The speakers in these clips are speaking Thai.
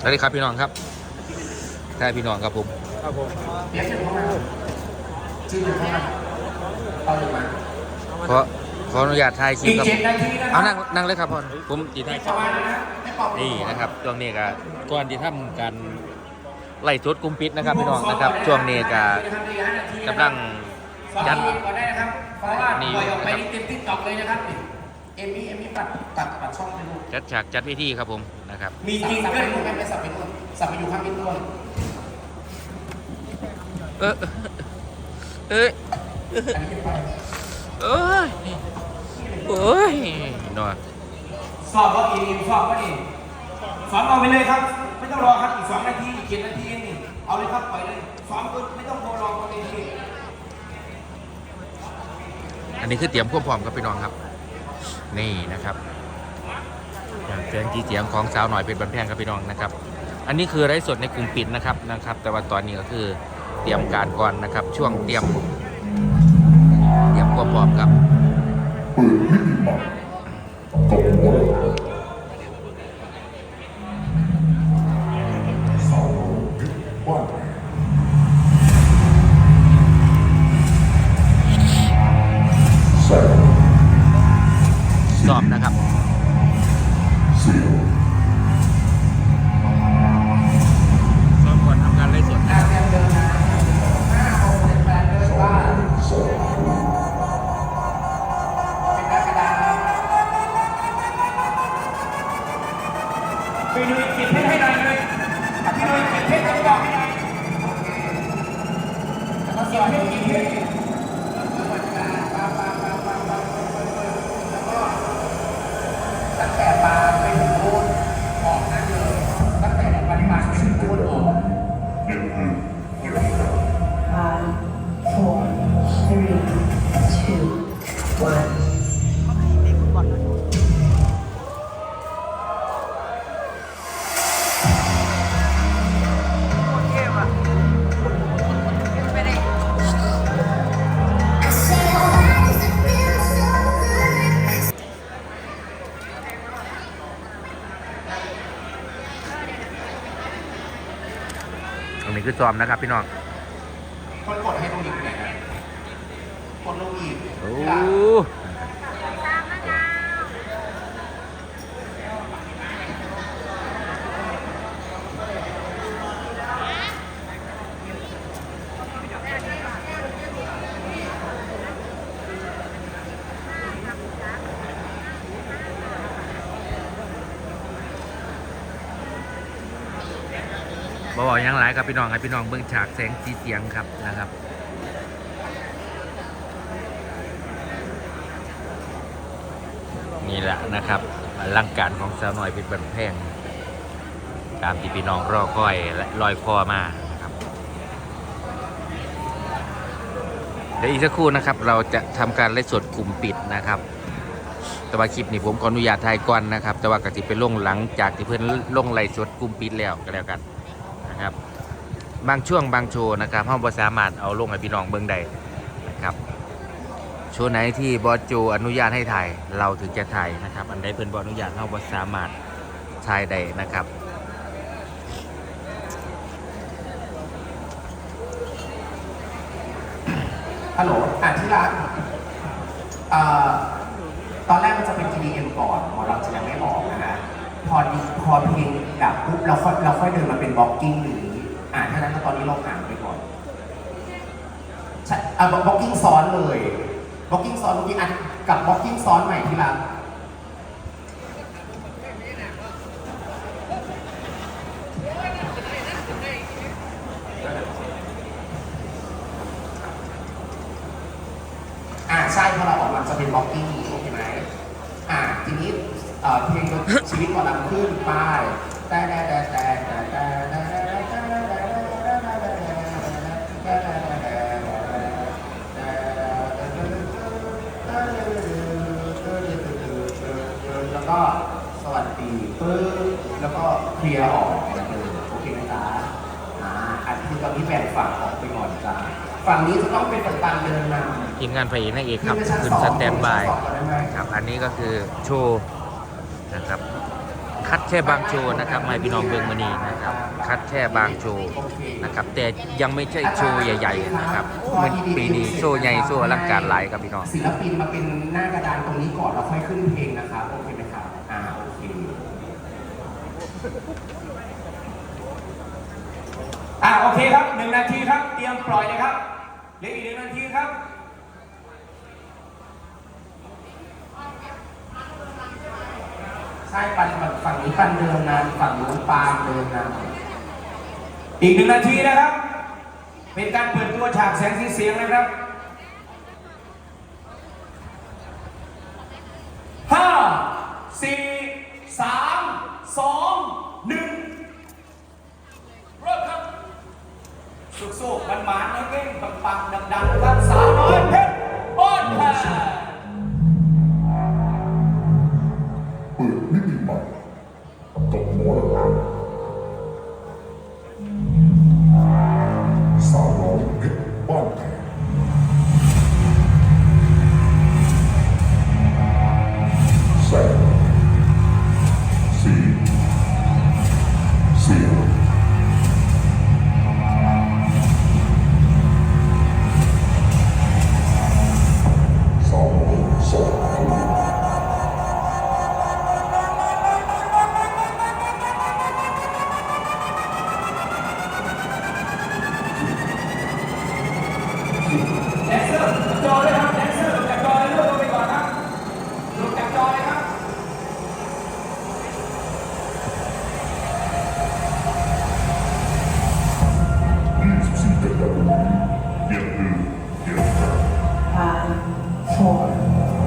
สวัสดีครับพี่น้องครับใช่พี่น้องครับผมครับผมเดี๋ยวเชิญเข้ามาชื่อเชิญเข้ามาเอาเลยมาขอขออนุญาตถ่ายคลิปอีกครับเจ็ดนาทีนะครัเอานั่งนั่งเลยครับพ่อผมจีถ่ายคปลิประมาณนั้นนะให้ปรับนี่นะครับช่วงนี้ก็ก่อนที่ทำการไล่สดกลุ่มปิดนะครับพี่น้องนะครับช่วงนี้ก็กำลังจัจัดดก็ได้นะครับเพราะว่านี่ปล่อยออกไปนะครับนี่ เต็มทิกตอกเลยนะครับนี่เอมมี่เอมมี่ปัดปัดปัดช่องไปดูจัดฉากจัดพิธีครับผมนะครับมีจริงก็ดูกันไปสับไปนู่นสับไปอยู่ข้างพี่ต้นเออเอ้ยอันนี้เป็นไปเอ้ยโอ้ยหน่อยสอบว่าอีกสอบว่าอีกสอบเอาไปเลยครับ ไม่ต้องรอครับอีกสองนาทีอีกเจ็ดนาทีเองนี่เอาเลยครับปล่อยเลยสอบก็ไม่ต้องรอรอคนเองที่อันนี้คือเตรียมควบพร้อมครับพี่น้องครับ นี่นะครับเสียงจีเสียงของสาวหน่อยเป็นบันแพงครับพี่น้องนะครับ อันนี้คือไร้สดในกลุ่มปิดนะครับนะครับ แต่ว่าตอนนี้ก็คือเตรียมการก่อนนะครับ ช่วงเตรียม เตรียมควบพร้อมครับเปิดมิติใหม่กับ พี่นุ้ยเขียนเพชรให้หน่อยเลยพี่นุ้ยเขียนเพชรให้บอกให้หน่อยแล้วก็เขียนเพชรเขีเพชรตั้งแต่ปลาไปถึงโคนออกนั่นเลยตั้งแต่ปริมาณไปถึงโคนออก Five, four, three, two, one. คือซ้อมนะครับ พี่น้องคนกดให้ลงอีกไหนนะกดลงอีกโอ้ บอกยังหลายครับพี่น้องให้พี่น้องเบิ่งฉากแสงสีเสียงครับนะครับนี่แหละนะครับอลังการของสาวน้อยเป็นบันแพงตามที่พี่น้องรอคอยและลอยคอมานะครับเดี๋ยวอีกสักครู่นะครับ เราจะทำการไล่สดกลุ่มปิดนะครับ แต่ว่าคลิปนี้ผมขออนุญาตถ่ายก่อนนะครับ แต่ว่ากติเป็นลงหลังจากที่เพื่อนลงไล่สดกลุ่มปิดแล้วก็แล้วกัน นะครับ บางช่วงบางโชว์นะครับห้องบสามารถเอาลงให้พี่น้องเบิ่งได้นะครับโชว์ไหนที่บอสโจอนุญาตให้ถ่ายเราถึงจะถ่ายนะครับ อันใดเพิ่นบออนุญาตเราบอสามารถถ่ายได้นะครับฮัลโหลอ่านที่ร้านเอ่อตอนแรกมันจะเป็น TDM ก่อนหมอเราจะยังไม่ออกนะฮะพอพอเพลง ดับปุ๊บเราค่อยเราค่อยเดินมาเป็นบล็อกกิ้งหรืออ่านเท่านั้นก็ตอนนี้เราอ่านไปก่อนใช่อะบล็อกกิ้งซ้อนเลยบล็อกกิ้งซ้อนเมื่อกี้อันกับบล็อกกิ้งซ้อนใหม่ที่ร้านอ่าใช่พอเราออกมาจะเป็นบล็อกกิ้งโอเคไหมอ่าทีนี้เอ่อเพลงชีวิตก่อนลำขึ้นป้าย แต่แต่แต่แต่แต่แต่แต่แล้วก็สวัสดีปึ๊บแล้วก็เคลียร์ออกโอเคไหมจ๊ะอ่าอันที่ตอนนี้แบ่งฝั่งออกไปก่อนจ้ะฝั่งนี้จะต้องเป็นฝั่งเดินนำทีมงานพระเอกนางเอกครับขึ้นสแตนบายครับ อันนี้ก็คือโชว์นะครับ คัดแค่บางโชว์นะครับไม่พี่น้องเบิงมานีนะครับ คัดแค่บางโชว์นะครับ แต่ยังไม่ใช่โชว์ใหญ่ ๆ นะครับมันปีนี้โชว์ใหญ่โชว์อลังการหลายครับพี่น้องศิลปินมาเป็นหน้ากระดานตรงนี้ก่อนแล้วค่อยขึ้นเพลงนะครับโอเคไหมครับอ่าโอเคอ่าโอเคครับหนึ่งนาทีครับ เตรียมปล่อยเลยครับเหลืออีกหนึ่งนาทีครับ ใช่ปันฝั่งนี้ปันเดิมนะฝั่งนู้นปางเดิมนะอีกหนึ่งนาทีนะครับ เป็นการเปิดตัวฉากแสงสีเสียงนะครับห้าสี่สามสองหนึ่งเริ่มครับสุกๆมันหมานๆเก่งปังๆดังๆครับ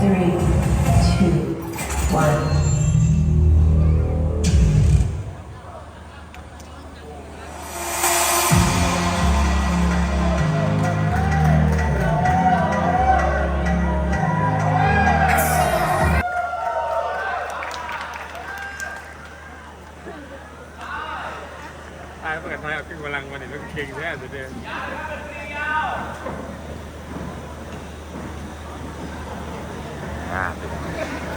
three, two, one. ตายเปิดไฟเอาขึ้นกำลั ห้าตัว